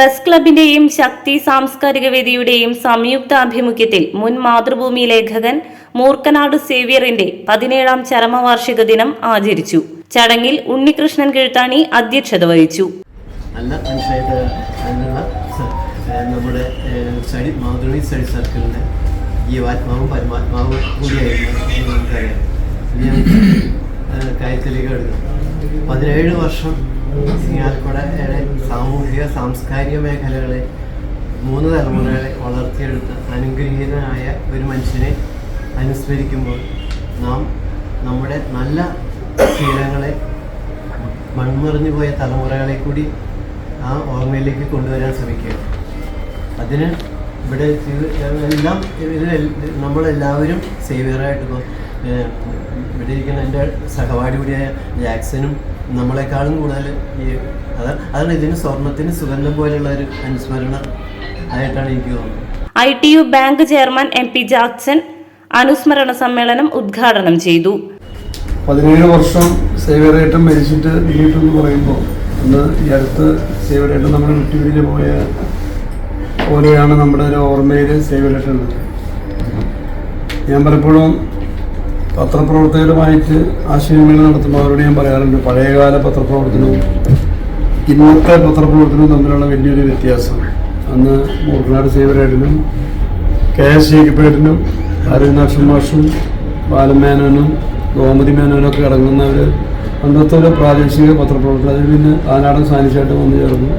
Press ക്ലബിന്റെയും ശക്തി സാംസ്കാരിക വേദിയുടെയും സംയുക്ത ആഭിമുഖ്യത്തിൽ മുൻ മാതൃഭൂമി ലേഖകൻ മൂർക്കനാട് സേവ്യറിന്റെ പതിനേഴാം ചരമവാർഷിക ദിനം ആചരിച്ചു. ചടങ്ങിൽ ഉണ്ണികൃഷ്ണൻ കിഴുത്താണി അധ്യക്ഷത വഹിച്ചു. നല്ല അതിനുള്ള നമ്മുടെ സ്റ്റഡി മാതൃഭൂമി സ്റ്റഡി സർക്കിളിന്റെ ജീവാത്മാവും പരമാത്മാവും കൂടിയായിരുന്നു നമുക്കറിയാം. കാര്യത്തിലേക്ക് എടുക്കാം പതിനേഴ് വർഷം സിയാൽക്കുടയുടെ സാമൂഹിക സാംസ്കാരിക മേഖലകളെ മൂന്ന് തലമുറകളെ വളർത്തിയെടുത്ത അനുഗ്രഹീതനായ ഒരു മനുഷ്യനെ അനുസ്മരിക്കുമ്പോൾ നാം നമ്മുടെ നല്ല ശീലങ്ങളെ മൺമറിഞ്ഞു പോയ തലമുറകളെ കൂടി ആ ഓർമ്മയിലേക്ക് കൊണ്ടുവരാൻ ശ്രമിക്കുക. അതിന് ഇവിടെ എല്ലാം നമ്മളെല്ലാവരും സേവിയറായിട്ട് ഇപ്പോൾ ഇവിടെ ഇരിക്കുന്ന എന്റെ സഹപാഠി കൂടിയായ ജാക്സനും നമ്മളെക്കാളും കൂടുതൽ ഈ അതാണ് അതാണ് ഇതിന് സ്വർണത്തിന് സുഗന്ധം പോലെയുള്ള ഒരു അനുസ്മരണ ആയിട്ടാണ് എനിക്ക് തോന്നുന്നത്. I T U bank chairman M P Jackson അനുസ്മരണ സമ്മേളനം ഉദ്ഘാടനം ചെയ്തു. പതിനേഴ് വർഷം സേവരേട്ടം മരിച്ചിട്ട് വീട്ടെന്ന് പറയുമ്പോൾ അന്ന് ഈ അടുത്ത് സേവരേട്ടം നമ്മുടെ വിട്ടുപിരിഞ്ഞ് പോയ പോലെയാണ് നമ്മുടെ ഒരു ഓർമ്മയിൽ സേവരേട്ടം ഞാൻ പലപ്പോഴും പത്രപ്രവർത്തകരുമായിട്ട് ആശയവിനിമയം നടത്തുമ്പോൾ അവരോട് ഞാൻ പറയാറുണ്ട് പഴയകാല പത്രപ്രവർത്തനവും ഇന്നത്തെ പത്രപ്രവർത്തനവും തമ്മിലുള്ള വലിയൊരു വ്യത്യാസം. അന്ന് മൂർക്കനാട് സേവരേട്ടനും കെ എസ് ജേക്കപ്പേട്ടനും അരുണാക്ഷൻ മാഷും ബാലമേനോനും ഗോമതി മേനോനും ഒക്കെ അടങ്ങുന്ന അന്നത്തെ ഒരു പ്രാദേശിക പത്രപ്രവർത്തനം. അതിൽ പിന്നെ ആനാടൻ സാനിച്ചായിട്ട് വന്നു ചേർന്നു.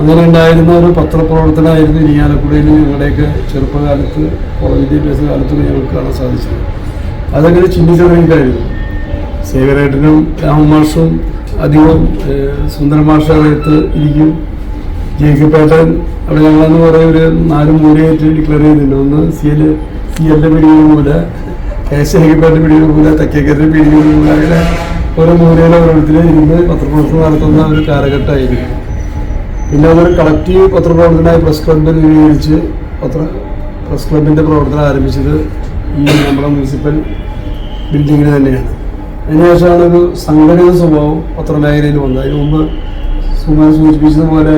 അങ്ങനെ ഉണ്ടായിരുന്ന ഒരു പത്രപ്രവർത്തനമായിരുന്നു ഇരിയാലക്കുടയിൽ ഞങ്ങളുടെയൊക്കെ ചെറുപ്പകാലത്ത് കോളേജ് വിദ്യാഭ്യാസ കാലത്തും ഞങ്ങൾക്ക് കാണാൻ സാധിച്ചത്. അതങ്ങനെ ചിന്തിച്ചിറങ്ങിയിട്ടായിരുന്നു സേവരേട്ടനും രാമമാഷും അധികവും സുന്ദര സുന്ദരമാഷകത്ത് ഇരിക്കും. ജേക്കപ്പേട്ടൻ അവിടെ ഞങ്ങളെന്ന് പറയുന്ന ഒരു നാല് മൂലയായിട്ട് ഡിക്ലെയർ ചെയ്തിട്ടുണ്ട്. ഒന്ന് സി എൽ സി എല്ലിന്റെ പിടിക്കുന്ന മൂല കെ എസ് ജേക്കപ്പേട്ടന്റെ പിടിക്കുന്ന മൂല തെക്കേക്കരുടെ പിടിക്കുന്ന മൂല അങ്ങനെ ഓരോ മൂലയിൽ ഓരോരുത്തരെ ഇരുന്ന് പത്രപ്രവർത്തനം നടത്തുന്ന ഒരു കാലഘട്ടമായിരുന്നു. പിന്നെ അതൊരു കളക്റ്റീവ് പത്രപ്രവർത്തനമായി പ്രസ് ക്ലബ്ബ് രൂപീകരിച്ച് പത്ര പ്രസ് ക്ലബിന്റെ പ്രവർത്തനം ആരംഭിച്ചത് ഈ നമ്മുടെ മുനിസിപ്പൽ ബിൽഡിങ്ങിന് തന്നെയാണ്. അതിനുശേഷമാണ് ഒരു സംഘടിത സ്വഭാവം പത്രമേഖലയിൽ വന്നത്. അതിന് മുമ്പ് സുമാൻ സൂചിപ്പിച്ചതുപോലെ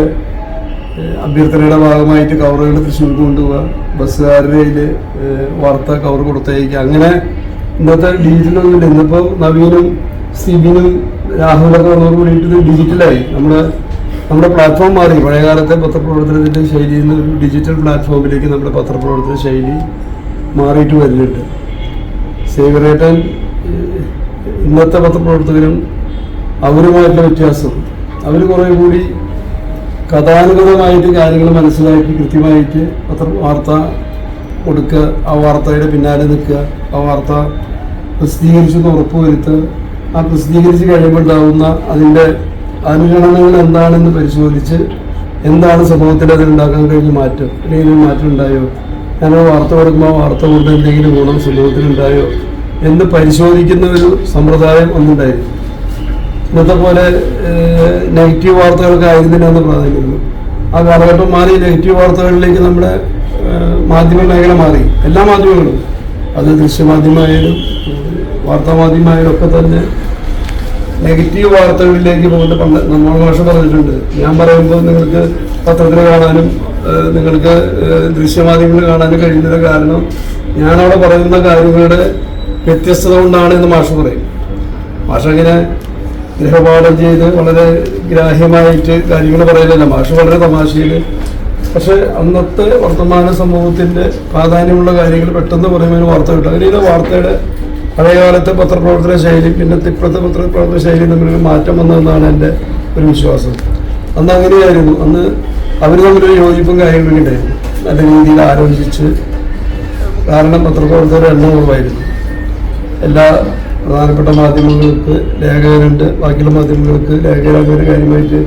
അഭ്യർത്ഥനയുടെ ഭാഗമായിട്ട് കവറുകൾ തൃശ്ശൂർക്ക് കൊണ്ടുപോവുക ബസ്സുകാരുടെ വാർത്ത കവർ കൊടുത്തയക്കുക. അങ്ങനെ ഇന്നത്തെ ഡിജിറ്റലൊന്നുമില്ല ഇന്നിപ്പോൾ നവീനും സിബിനും രാഹുലൊക്കെ വന്നതോട് കൂടിയിട്ട് ഡിജിറ്റലായി നമ്മുടെ നമ്മുടെ പ്ലാറ്റ്ഫോം മാറി. പഴയകാലത്തെ പത്രപ്രവർത്തനത്തിന്റെ ശൈലിയിൽ നിന്ന് ഒരു ഡിജിറ്റൽ പ്ലാറ്റ്ഫോമിലേക്ക് നമ്മുടെ പത്രപ്രവർത്തന ശൈലി മാറിയിട്ട് വരുന്നുണ്ട്. സേവിറേട്ടൻ ഇന്നത്തെ പത്രപ്രവർത്തകരും അവരുമായിട്ടുള്ള വ്യത്യാസം. അവർ കുറേ കൂടി കഥാനുഗതമായിട്ട് കാര്യങ്ങൾ മനസ്സിലാക്കി കൃത്യമായിട്ട് പത്ര വാർത്ത കൊടുക്കുക ആ വാർത്തയുടെ പിന്നാലെ നിൽക്കുക ആ വാർത്ത പ്രസിദ്ധീകരിച്ചെന്ന് ഉറപ്പുവരുത്തുക ആ പ്രസിദ്ധീകരിച്ച് കഴിയുമ്പോൾ ഉണ്ടാവുന്ന അതിന്റെ അനുഗണനകൾ എന്താണെന്ന് പരിശോധിച്ച് എന്താണ് സമൂഹത്തിൽ അതിലുണ്ടാക്കാൻ കഴിഞ്ഞ മാറ്റം? അല്ലെങ്കിൽ മാറ്റം ഉണ്ടായോ? ഞാനോ വാർത്ത കൊടുക്കുമ്പോൾ വാർത്ത കൊണ്ട് എന്തെങ്കിലും ഗുണം സമൂഹത്തിനുണ്ടായോ എന്ന് പരിശോധിക്കുന്ന ഒരു സമ്പ്രദായം അന്നുണ്ടായിരുന്നു ഇന്നത്തെ പോലെ നെഗറ്റീവ് വാർത്തകൾക്ക് ആയിരുന്നില്ല എന്ന് ആ കാലഘട്ടം മാറി നെഗറ്റീവ് വാർത്തകളിലേക്ക് നമ്മുടെ മാധ്യമ മേഖല മാറി. എല്ലാ മാധ്യമങ്ങളും. അത് ദൃശ്യമാധ്യമമായാലും വാർത്താ വാർത്താമാധ്യമമായാലും ഒക്കെ തന്നെ നെഗറ്റീവ് വാർത്തകളിലേക്ക് പോകേണ്ട പണ്ട് നമ്മൾ ഭാഷ പറഞ്ഞിട്ടുണ്ട്. ഞാൻ പറയുമ്പോൾ നിങ്ങൾക്ക് പത്രത്തിൽ കാണാനും നിങ്ങൾക്ക് ദൃശ്യമാധ്യമങ്ങൾ കാണാൻ കഴിയുന്നത് കാരണം ഞാനവിടെ പറയുന്ന കാര്യങ്ങളുടെ വ്യത്യസ്തത കൊണ്ടാണ് എന്ന് മാഷ് പറയും. മാഷ ഇങ്ങനെ ഗൃഹപാഠം ചെയ്ത് വളരെ ഗ്രാഹ്യമായിട്ട് കാര്യങ്ങൾ പറയലല്ല. മാഷ് വളരെ തമാശയിൽ. പക്ഷെ അന്നത്തെ വർത്തമാന സമൂഹത്തിന്റെ പ്രാധാന്യമുള്ള കാര്യങ്ങൾ പെട്ടെന്ന് പറയുമ്പോൾ വാർത്ത കിട്ടും. അങ്ങനെ വാർത്തയുടെ പഴയകാലത്തെ പത്രപ്രവർത്തന ശൈലി പിന്നത്തെ ഇപ്പോഴത്തെ പത്രപ്രവർത്തന ശൈലി തമ്മിൽ മാറ്റം വന്നതെന്നാണ് എന്റെ ഒരു വിശ്വാസം. അന്ന് അങ്ങനെയായിരുന്നു. അന്ന് അവർ തമ്മിലൊരു യോജിപ്പും കാര്യങ്ങളൊക്കെ ഉണ്ടായിരുന്നു. നല്ല രീതിയിൽ ആലോചിച്ച് കാരണം പത്രപ്രവർത്തകരുടെ എണ്ണം കുറവായിരുന്നു. എല്ലാ പ്രധാനപ്പെട്ട മാധ്യമങ്ങൾക്ക് ലേഖകനുണ്ട് ബാക്കിയുള്ള മാധ്യമങ്ങൾക്ക് ലേഖകരാക്കുന്ന കാര്യമായിട്ട്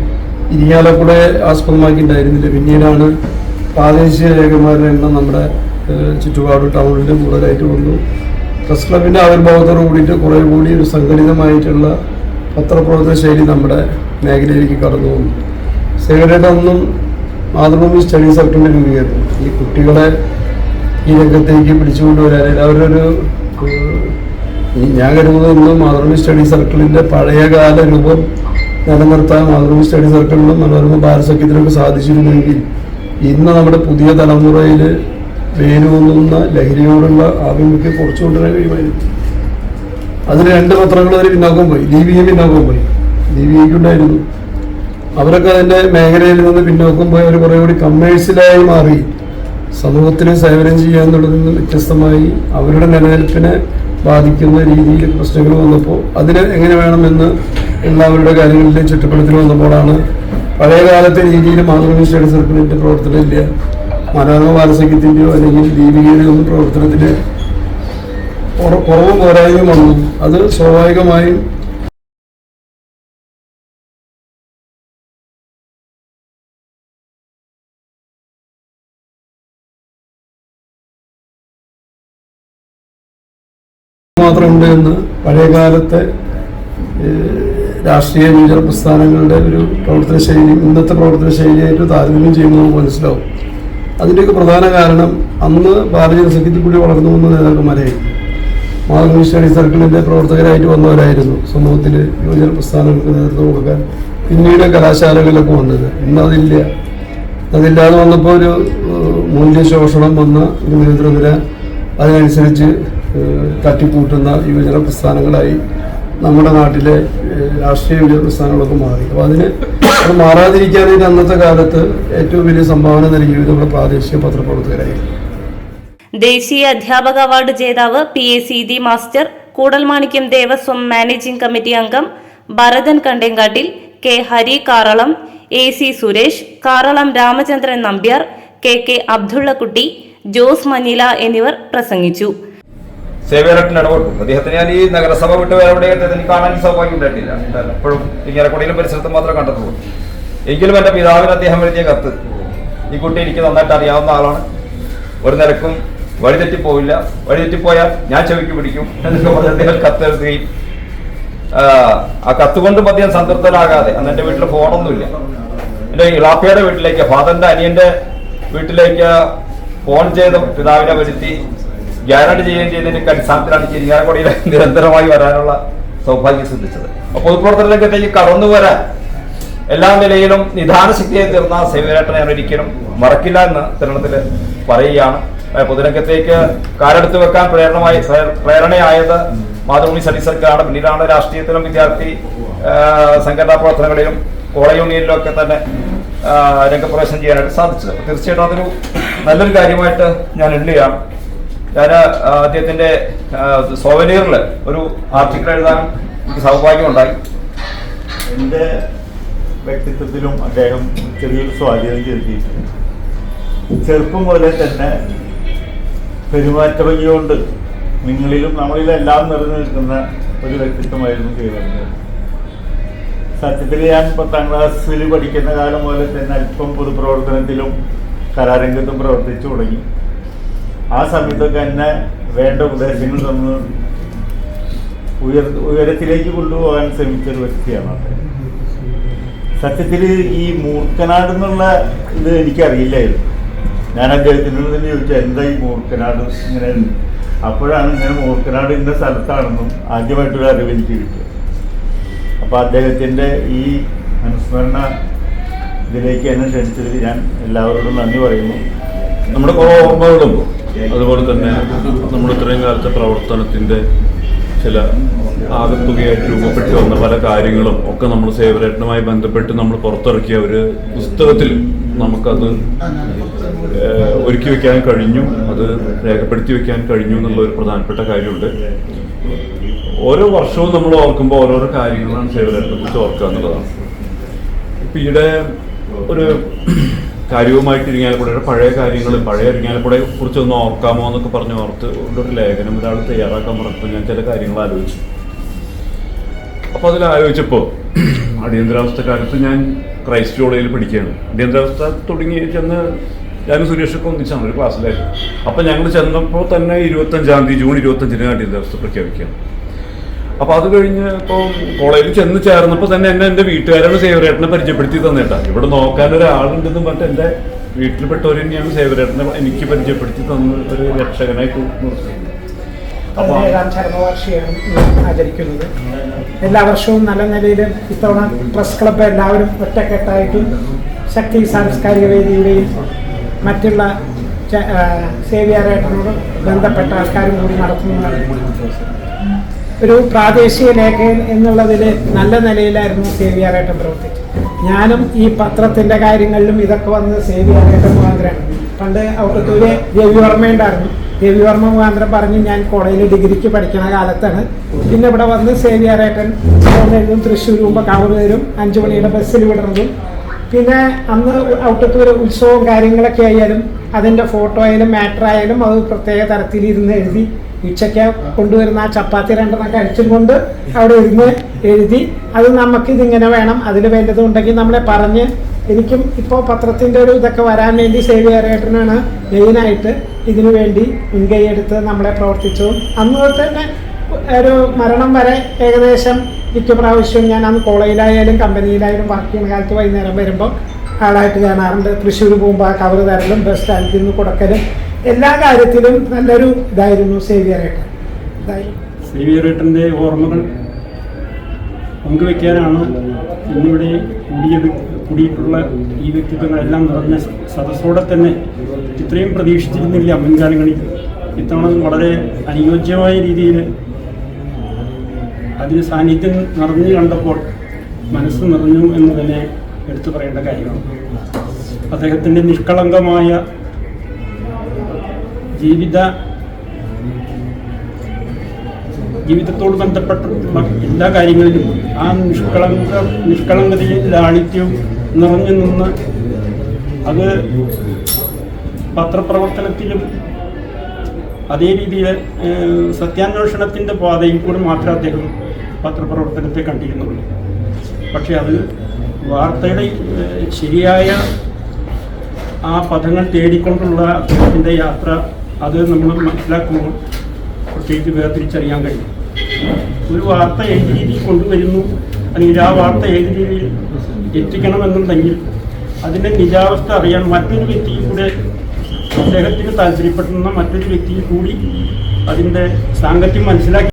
ഇരിയാലക്കുടെ ഉണ്ടായിരുന്നില്ല പിന്നീടാണ് പ്രാദേശിക ലേഖകന്മാരുടെ എണ്ണം നമ്മുടെ ചുറ്റുപാട് ടൗണിൽ കൂടുതലായിട്ട് വന്നു. പ്രസ് ക്ലബിന്റെ ആവിർഭാവത്തോട് കൂടിയിട്ട് കുറേ കൂടി ഒരു സംഘടിതമായിട്ടുള്ള പത്രപ്രവർത്തന ശൈലി നമ്മുടെ മേഖലയിലേക്ക് കടന്നു വന്നു. സേവനയുടെ അന്നും മാതൃഭൂമി സ്റ്റഡി സർക്കിളിന്റെ രൂപീകരണം ഈ കുട്ടികളെ ഈ രംഗത്തേക്ക് പിടിച്ചുകൊണ്ടുവരാൻ അവരൊരു ഞാൻ കരുതുന്നത് ഇന്നും മാതൃഭൂമി സ്റ്റഡി സർക്കിളിന്റെ പഴയകാല രൂപം നിലനിർത്താൻ മാതൃഭൂമി സ്റ്റഡി സർക്കിളിലും മനോരമ ബാലസഖ്യത്തിനൊക്കെ സാധിച്ചിരുന്നെങ്കിൽ ഇന്ന് നമ്മുടെ പുതിയ തലമുറയിൽ വേരൂന്നുന്ന ലഹരിയോടുള്ള ആഭിമുഖ്യം കുറച്ചു കൊണ്ടുവരാൻ കഴിയുമായിരുന്നു. അതിന് രണ്ട് പത്രങ്ങൾ വരെ പിന്നാക്കം പോയി. ദീപിക പിന്നാക്കം പോയി. ദീപികയ്ക്കുണ്ടായിരുന്നു അവരൊക്കെ അതിന്റെ മേഖലയിൽ നിന്ന് പിന്നോക്കം പോയി അവർ കുറെ കൂടി കമ്മേഴ്സ്യലായി മാറി. സമൂഹത്തിന് സേവനം ചെയ്യുക എന്നുള്ളതിൽ നിന്ന് വ്യത്യസ്തമായി അവരുടെ നിലനിൽപ്പിനെ ബാധിക്കുന്ന രീതിയിൽ പ്രശ്നങ്ങൾ വന്നപ്പോൾ അതിന് എങ്ങനെ വേണമെന്ന് എല്ലാവരുടെ കാര്യങ്ങളിലെ ചുറ്റപ്പെടുത്തൽ വന്നപ്പോഴാണ് പഴയ കാലത്തെ രീതിയിൽ മാതൃഭൂമി സർക്കിളിന്റെ സർക്കിളിന്റെ പ്രവർത്തനമില്ല മനോരമ ബാലസംഘത്തിന്റെയോ അല്ലെങ്കിൽ ദീപികയുടെയോ ഒന്നും പ്രവർത്തനത്തിന്റെ കുറവും പോരായ്മയും വന്നു. അത് സ്വാഭാവികമായും മാത്രമുണ്ട് എന്ന് പഴയകാലത്തെ രാഷ്ട്രീയ വിചാര പ്രസ്ഥാനങ്ങളുടെ ഒരു പ്രവർത്തന ശൈലി ഇന്നത്തെ പ്രവർത്തന ശൈലിയായിട്ട് താരതമ്യം ചെയ്യുമ്പോൾ നമുക്ക് മനസ്സിലാവും. അതിന്റെയൊക്കെ പ്രധാന കാരണം അന്ന് ഭാരതീയ സഖ്യത്തിൽ കൂടി വളർന്നു വന്ന നേതാക്കന്മാരായിരുന്നു മാതൃഭൂമി സ്റ്റഡി സർക്കിളിന്റെ പ്രവർത്തകരായിട്ട് വന്നവരായിരുന്നു. സമൂഹത്തിൽ യുവജന പ്രസ്ഥാനങ്ങൾക്ക് നേതൃത്വം കൊടുക്കാൻ പിന്നീട് കലാശാലകളിലൊക്കെ വന്നത്. ഇന്നതില്ല അതില്ലാതെ വന്നപ്പോൾ ഒരു മൂല്യ മൂല്യശോഷണം വന്ന ഒരു നേതൃനിര അതിനനുസരിച്ച് തട്ടിക്കൂട്ടുന്ന യുവജന പ്രസ്ഥാനങ്ങളായി നമ്മുടെ നാട്ടിലെ രാഷ്ട്രീയ യുവജന പ്രസ്ഥാനങ്ങളൊക്കെ മാറി. അപ്പോൾ അതിന് അത് മാറാതിരിക്കാനായിട്ട് അന്നത്തെ കാലത്ത് ഏറ്റവും വലിയ സംഭാവന നൽകിയത് നമ്മുടെ പ്രാദേശിക പത്രപ്രവർത്തകരായിരുന്നു ദേശീയ അധ്യാപക അവാർഡ് ജേതാവ് P A C Seethi master Koodalmanikyam Devaswom managing committee അംഗം Bharathan Kandenkattil K Hari Karalam A C Suresh Karalam Ramachandran Nambiar K K Abdullakutty Jose Manjila എന്നിവർ പ്രസംഗിച്ചു. സേവ്യറട്ടിന് ഇടപെട്ടു അദ്ദേഹത്തിന് ഞാൻ ഈ നഗരസഭ വിട്ട് വേറെ എവിടെയായിട്ട് എനിക്ക് കാണാൻ സൗഭാഗ്യം ഉണ്ടായിട്ടില്ല. എപ്പോഴും ഇങ്ങനെക്കുടിയിലും പരിസരത്തും മാത്രമേ കണ്ടിട്ടുള്ളൂ. എങ്കിലും എന്റെ പിതാവിന് അദ്ദേഹം എഴുതിയ കത്ത് ഈ കുട്ടി എനിക്ക് നന്നായിട്ട് അറിയാവുന്ന ആളാണ്. ഒരു നിരക്കും വഴിതെറ്റിപ്പോയില്ല വഴിതെറ്റിപ്പോയാൽ ഞാൻ ചെവിക്ക് പിടിക്കും എന്നൊക്കെ പറഞ്ഞ് അദ്ദേഹം കത്ത് എഴുതുകയും ആ, കത്ത് കൊണ്ടും അദ്ദേഹം സംതൃപ്തനാകാതെ അന്ന് എന്റെ വീട്ടിൽ ഫോണൊന്നുമില്ല. എന്റെ ഇളാപ്പയുടെ വീട്ടിലേക്ക് ഫാദറിന്റെ അനിയന്റെ വീട്ടിലേക്ക് ഫോൺ ചെയ്ത് പിതാവിനെ വരുത്തി ഗ്യാരണ്ടി ചെയ്യുകയും ചെയ്തതിന്റെ അടിസ്ഥാനത്തിലാണ് ചിരിങ്ങാലക്കുടിയിൽ നിരന്തരമായി വരാനുള്ള സൗഭാഗ്യം സിദ്ധിച്ചത്. പൊതുപ്രവർത്തന രംഗത്തേക്ക് കടന്നു വരാൻ എല്ലാ നിലയിലും നിധാന ശക്തിയെ തീർന്ന സേവനേട്ടനെ ഞാൻ ഒരിക്കലും മറക്കില്ല എന്ന് തിരുവനന്തപുരത്തിൽ പറയുകയാണ്. പൊതുരംഗത്തേക്ക് കാലെടുത്ത് വെക്കാൻ പ്രേരണമായി പ്രേ- പ്രേരണയായത് മാതൃഭൂമി സതി സർക്കാരാണ്. പിന്നീടാണ് രാഷ്ട്രീയത്തിലും വിദ്യാർത്ഥി സംഘടനാ പ്രവർത്തനങ്ങളിലും കോളേജ് യൂണിയനിലും ഒക്കെ തന്നെ രംഗപ്രവേശനം ചെയ്യാനായിട്ട് സാധിച്ചത്. തീർച്ചയായിട്ടും അതൊരു നല്ലൊരു കാര്യമായിട്ട് ഞാൻ എണ്ണുകയാണ്. ഞാൻ അദ്ദേഹത്തിന്റെ സോവനീറിൽ ഒരു ആർട്ടിക്കിൾ എഴുതാൻ എനിക്ക് സൗഭാഗ്യമുണ്ടായി. എന്റെ വ്യക്തിത്വത്തിലും അദ്ദേഹം ചെറിയൊരു സ്വാധീനം ചെലുത്തിയിട്ടുണ്ട്. ചെറുപ്പം പോലെ തന്നെ പെരുമാറ്റ ഭംഗിയുണ്ട് നിങ്ങളിലും നമ്മളിലും എല്ലാം നിറഞ്ഞു നിൽക്കുന്ന ഒരു വ്യക്തിത്വമായിരുന്നു ചെയ്തത് സത്യത്തിൽ ഞാൻ പത്താം ക്ലാസ്സിൽ പഠിക്കുന്ന കാലം പോലെ തന്നെ അല്പം പൊതുപ്രവർത്തനത്തിലും കലാരംഗത്തും പ്രവർത്തിച്ചു തുടങ്ങി. ആ സമയത്തൊക്കെ എന്നെ വേണ്ട ഉപദേശങ്ങൾ തന്ന് ഉയർ ഉയരത്തിലേക്ക് കൊണ്ടുപോകാൻ ശ്രമിച്ച ഒരു വ്യക്തിയാണ് സത്യത്തിൽ ഈ മൂർക്കനാട് എന്നുള്ള ഇത് എനിക്കറിയില്ലായിരുന്നു. ഞാൻ അദ്ദേഹത്തിനോട് തന്നെ ചോദിച്ചു എന്താ ഈ മൂർക്കനാട് ഇങ്ങനെ? അപ്പോഴാണ് ഇങ്ങനെ മൂർക്കനാട് ഇന്ന സ്ഥലത്താണെന്നും ആദ്യമായിട്ടൊരു അറിവ് എനിക്ക് കിട്ടിയത്. അപ്പോൾ അദ്ദേഹത്തിന്റെ ഈ അനുസ്മരണ ഇതിലേക്ക് എന്നെ ക്ഷണിച്ചതിൽ ഞാൻ എല്ലാവരോടും നന്ദി പറയുന്നു. നമ്മുടെ ഓർമ്മകളും അതുപോലെ തന്നെ നമ്മൾ ഇത്രയും കാലത്തെ പ്രവർത്തനത്തിന്റെ ചില ആകത്തുകയായിട്ട് രൂപപ്പെട്ടു വന്ന പല കാര്യങ്ങളും ഒക്കെ നമ്മൾ സേവരേട്ടനുമായി ബന്ധപ്പെട്ട് നമ്മൾ പുറത്തിറക്കിയ ഒരു പുസ്തകത്തിൽ നമുക്കത് ഒരുക്കി വെക്കാൻ കഴിഞ്ഞു അത് രേഖപ്പെടുത്തി വെക്കാൻ കഴിഞ്ഞു എന്നുള്ള ഒരു പ്രധാനപ്പെട്ട കാര്യമുണ്ട്. ഓരോ വർഷവും നമ്മൾ ഓർക്കുമ്പോൾ ഓരോരോ കാര്യങ്ങളാണ് സേവരേട്ടനെ കുറിച്ച് ഓർക്കുക എന്നുള്ളതാണ്. ഇപ്പം ഈയിടെ ഒരു കാര്യവുമായിട്ട് ഇരിങ്ങാലക്കുടയുടെ പഴയ കാര്യങ്ങൾ പഴയ ഇരിങ്ങാലക്കുടയെ കുറിച്ചൊന്ന് ഓർക്കാമോ എന്നൊക്കെ പറഞ്ഞ് ഓർത്ത് ഒരു ലേഖനം ഒരാൾ തയ്യാറാക്കാൻ പറഞ്ഞപ്പോൾ ഞാൻ ചില കാര്യങ്ങൾ ആലോചിച്ചു. അപ്പോൾ അതിൽ ആലോചിച്ചപ്പോൾ അടിയന്തരാവസ്ഥ കാലത്ത് ഞാൻ ക്രൈസ്റ്റ് കോളേജിൽ പഠിക്കുകയാണ്. അടിയന്തരാവസ്ഥ തുടങ്ങി ചെന്ന് ഞാനും സുരേഷൊക്കെ ഒന്നിച്ചാണ് ഒരു ക്ലാസ്സിലായിരുന്നു. അപ്പം ഞങ്ങൾ ചെന്നപ്പോൾ തന്നെ ഇരുപത്തഞ്ചാം തീയതി ജൂൺ ഇരുപത്തഞ്ചിന് അടിയന്തരാവസ്ഥ പ്രഖ്യാപിക്കുകയാണ്. അപ്പൊ അത് കഴിഞ്ഞ് ഇപ്പോൾ കോളേജിൽ ചെന്ന് ചേർന്നപ്പോൾ തന്നെ എന്നെ എന്റെ വീട്ടുകാരാണ് സേവരേട്ടനെ പരിചയപ്പെടുത്തി തന്നേട്ടാ. ഇവിടെ നോക്കാൻ ഒരാളുണ്ടെന്നും പറഞ്ഞിട്ട് എന്റെ വീട്ടിൽപ്പെട്ടവർ തന്നെയാണ് സേവരേട്ടനെ എനിക്ക് പരിചയപ്പെടുത്തി തന്ന ഒരു രക്ഷകനായി ആചരിക്കുന്നത്. എല്ലാ വർഷവും നല്ല നിലയിൽ ഇത്തവണ പ്രസ് ക്ലബ് എല്ലാവരും ഒറ്റക്കെട്ടായിട്ടും ശക്തി സാംസ്കാരിക വേദിയുടെയും മറ്റുള്ള ച- ബന്ധപ്പെട്ട ആൾക്കാരും കൂടി നടത്തുന്നതാണ്. ഒരു പ്രാദേശിക ലേഖകൻ എന്നുള്ളതിൽ നല്ല നിലയിലായിരുന്നു സേവിയാറേട്ടൻ പ്രവർത്തിച്ചത്. ഞാനും ഈ പത്രത്തിന്റെ കാര്യങ്ങളിലും ഇതൊക്കെ വന്ന് സേവിയാറേട്ടൻ മുഖാന്തരമാണ് പണ്ട് ഔട്ടത്തൂര് രവിവർമ്മ ഉണ്ടായിരുന്നു രവിവർമ്മ മുഖാന്തരം പറഞ്ഞ് ഞാൻ കോളേജിൽ ഡിഗ്രിക്ക് പഠിക്കുന്ന കാലത്താണ്. പിന്നെ ഇവിടെ വന്ന് സേവിയാറേട്ടൻ എഴുതും തൃശ്ശൂരും തരും അഞ്ചു മണിയുടെ ബസ്സിൽ വിടുന്നതും പിന്നെ അന്ന് ഔട്ടത്തൂര് ഉത്സവവും കാര്യങ്ങളൊക്കെ ആയാലും അതിന്റെ ഫോട്ടോ ആയാലും മാറ്റർ ആയാലും അത് പ്രത്യേക തരത്തിൽ ഇരുന്ന് എഴുതി ഉച്ചയ്ക്ക് കൊണ്ടുവരുന്ന ആ ചപ്പാത്തി രണ്ടെണ്ണം കഴിച്ചും കൊണ്ട് അവിടെ ഇരുന്ന് എഴുതി. അത് നമുക്ക് ഇതിങ്ങനെ വേണം. അതിൽ വേണ്ടതുണ്ടെങ്കിൽ നമ്മളെ പറഞ്ഞ് എനിക്കും ഇപ്പോൾ പത്രത്തിന്റെ ഒരു ഇതൊക്കെ വരാൻ വേണ്ടി സേവിയറേട്ടനാണ് മെയിനായിട്ട് ഇതിനു വേണ്ടി മുൻകൈ എടുത്ത് നമ്മളെ പ്രവർത്തിച്ചു. അന്ന് തന്നെ ഒരു മരണം വരെ ഏകദേശം മിക്ക പ്രാവശ്യവും ഞാൻ അന്ന് കോളേജിലായാലും കമ്പനിയിലായാലും വർക്ക് ചെയ്യുന്ന കാലത്ത് വൈകുന്നേരം വരുമ്പോൾ ആളായിട്ട് കാണാറുണ്ട്. തൃശ്ശൂർ പോകുമ്പോൾ ആ കവർ തരലും ബസ് സ്റ്റാൻഡിൽ നിന്ന് കൊടുക്കലും എല്ലാ കാര്യത്തിലും നല്ലൊരു ഇതായിരുന്നു സേവിയറേട്ടൻ സേവിയറേട്ടന്റെ ഓർമ്മകൾ പങ്കുവെക്കാനാണ് ഇന്നിവിടെ കൂടിയത് കൂടിയിട്ടുള്ള ഈ വ്യക്തിത്വങ്ങളെല്ലാം നിറഞ്ഞ സദസ്സോടെ തന്നെ ഇത്രയും പ്രതീക്ഷിച്ചിരുന്നില്ല മുൻകാലങ്ങളിൽ. ഇത്തവണ വളരെ അനുയോജ്യമായ രീതിയിൽ അതിന് സാന്നിധ്യം നിറഞ്ഞു കണ്ടപ്പോൾ മനസ്സ് നിറഞ്ഞു എന്ന് തന്നെ എടുത്തു പറയേണ്ട കാര്യമാണ്. അദ്ദേഹത്തിന്റെ നിഷ്കളങ്കമായ ജീവിത ജീവിതത്തോട് ബന്ധപ്പെട്ടിട്ടുള്ള എല്ലാ കാര്യങ്ങളിലും ആ നിഷ്കളങ്ക നിഷ്കളങ്കതയും ലാളിത്യവും നിറഞ്ഞു നിന്ന് അത് പത്രപ്രവർത്തനത്തിലും അതേ രീതിയിൽ സത്യാന്വേഷണത്തിന്റെ പാതയിൽ കൂടെ മാത്രമേ അദ്ദേഹം പത്രപ്രവർത്തനത്തെ കണ്ടിരുന്നുള്ളൂ. പക്ഷേ അത് വാർത്തയുടെ ശരിയായ ആ പദങ്ങൾ തേടിക്കൊണ്ടുള്ള അദ്ദേഹത്തിന്റെ യാത്ര അത് നമ്മൾ മനസ്സിലാക്കുമ്പോൾ പ്രത്യേകിച്ച് വേർതിരിച്ചറിയാൻ കഴിയും. ഒരു വാർത്ത ഏത് രീതിയിൽ കൊണ്ടുവരുന്നു? അല്ലെങ്കിൽ ആ വാർത്ത ഏത് രീതിയിൽ എത്തിക്കണമെന്നുണ്ടെങ്കിൽ അതിന്റെ നിജാവസ്ഥ അറിയാൻ മറ്റൊരു വ്യക്തിയും കൂടെ അദ്ദേഹത്തിന് താല്പര്യപ്പെടുന്ന മറ്റൊരു വ്യക്തിയും കൂടി അതിന്റെ സാങ്കത്യം മനസ്സിലാക്കി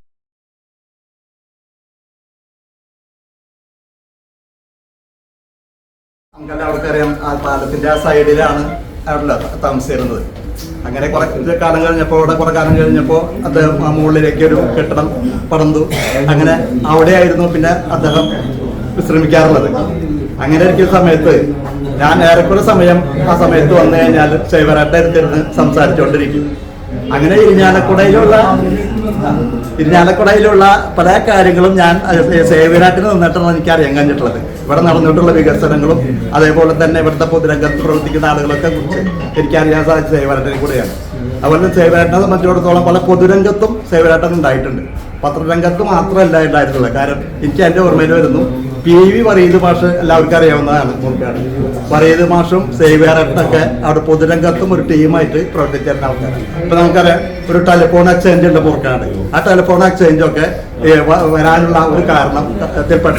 അവർക്കറിയാം ആ പാലത്തിന്റെ ആ സൈഡിലാണ് അവിടെ താമസിച്ചിരുന്നത്. അങ്ങനെ കുറച്ച് കാലം കഴിഞ്ഞപ്പോ അവിടെ കുറെ കാലം കഴിഞ്ഞപ്പോ അദ്ദേഹം ആ മുകളിലേക്ക് ഒരു കെട്ടിടം പടന്നു അങ്ങനെ അവിടെയായിരുന്നു പിന്നെ അദ്ദേഹം വിശ്രമിക്കാറുള്ളത്. അങ്ങനെ ഇരിക്കുന്ന സമയത്ത് ഞാൻ ഏറെക്കുറെ സമയം ആ സമയത്ത് വന്നു കഴിഞ്ഞാൽ ശൈവരാട്ട എടുത്തിരുന്ന് സംസാരിച്ചുകൊണ്ടിരിക്കും അങ്ങനെ ഇരിഞ്ഞാലക്കുടയിലുള്ള ഇരിഞ്ഞാലക്കുടയിലുള്ള പല കാര്യങ്ങളും ഞാൻ സേവരാട്ടിന് നിന്നിട്ടാണ് എനിക്ക് അറിയാൻ കഴിഞ്ഞിട്ടുള്ളത്. ഇവിടെ നടന്നിട്ടുള്ള വികസനങ്ങളും അതേപോലെ തന്നെ ഇവിടുത്തെ പൊതുരംഗത്ത് പ്രവർത്തിക്കുന്ന ആളുകളൊക്കെ കുറിച്ച് എനിക്കറിയാൻ സാധിച്ച സേവനാട്ടിനെ കൂടെയാണ്. അതുപോലെ സേവനാട്ടിനെ സംബന്ധിച്ചിടത്തോളം പല പൊതുരംഗത്തും സേവനാട്ടം ഉണ്ടായിട്ടുണ്ട്. പത്രരംഗത്ത് മാത്രമല്ല ഉണ്ടായിട്ടുള്ളത്. കാരണം എനിക്ക് എന്റെ ഓർമ്മയിൽ വരുന്നു പി വി പറയത് ഭാഷ എല്ലാവർക്കും അറിയാവുന്നതാണ് മൂർക്കാട് പറയത് മാഷും സേവിയറൊക്കെ അവിടെ പൊതുരംഗത്തും ഒരു ടീമായിട്ട് പ്രവർത്തിച്ചിരുന്ന ആൾക്കാരാണ്. ഇപ്പൊ നമുക്കറിയാം ഒരു ടെലിഫോൺ എക്സ്ചേഞ്ച് ഉണ്ട് മൂർക്കാട് ആ ടെലിഫോൺ എക്സ്ചേഞ്ചൊക്കെ വരാനുള്ള ഒരു കാരണം എത്തിപ്പെട്ട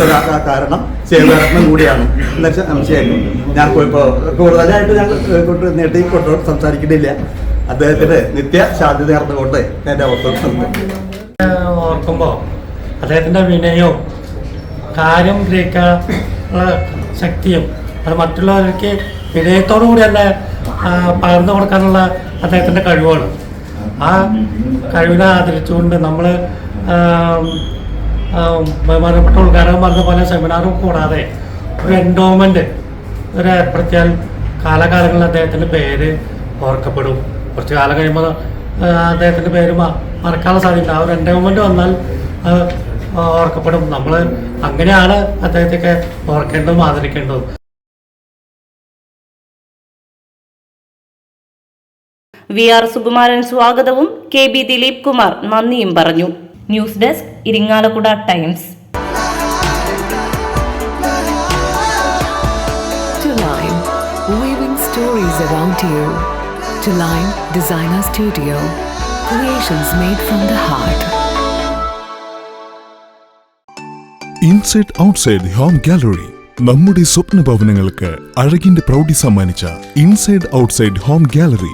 കാരണം സേവിയറട്ടനും കൂടിയാണ്. എന്നുവെച്ചാൽ സംശയമായിരുന്നു ഞാൻ ഇപ്പോൾ കൂടുതലായിട്ട് ഞാൻ നീട്ടി കൊണ്ടു സംസാരിക്കുന്നില്ല. അദ്ദേഹത്തിന് നിത്യ സാധ്യത നടന്നുകൊണ്ട് എന്റെ അവസരം ഓർക്കുമ്പോൾ അദ്ദേഹത്തിന്റെ വിനയവും കാര്യം ഗ്രഹിക്കാനുള്ള ശക്തിയും അത് മറ്റുള്ളവർക്ക് വിനയത്തോടു കൂടി തന്നെ പകർന്നു കൊടുക്കാനുള്ള അദ്ദേഹത്തിന്റെ കഴിവാണ്. ആ കഴിവിനെ ആദരിച്ചുകൊണ്ട് നമ്മൾ ബഹുമാനപ്പെട്ട ഉദ്ഘാടനം പറഞ്ഞ പോലെ സെമിനാറും കൂടാതെ ഒരു എൻഡോമെന്റ് ഒരു ഏർപ്പെടുത്തിയാൽ കാലകാലങ്ങളിൽ അദ്ദേഹത്തിന്റെ പേര് ഓർക്കപ്പെടും. കുറച്ച് കാലം കഴിയുമ്പോൾ അദ്ദേഹത്തിന്റെ പേര് മറക്കാനുള്ള സാധ്യത ആ ഒരു എൻഡോമെന്റ് വന്നാൽ ഓർക്കപ്പെടും. നമ്മൾ അങ്ങനെയാണ് അദ്ദേഹത്തെയൊക്കെ ഓർക്കേണ്ടതും ആദരിക്കേണ്ടതും. വി ആർ സുകുമാരൻ സ്വാഗതവും കെ ബി ദിലീപ് കുമാർ നന്ദിയും പറഞ്ഞു news desk Irinjalakuda Times stories around you. To Line Designer Studio, creations made from the heart. Inside outside home gallery നമ്മുടെ സ്വപ്ന ഭവനങ്ങൾക്ക് അഴകിന്റെ പ്രൗഢി സമ്മാനിച്ച ഇൻസൈഡ് ഔട്ട്സൈഡ് ഹോം ഗാലറി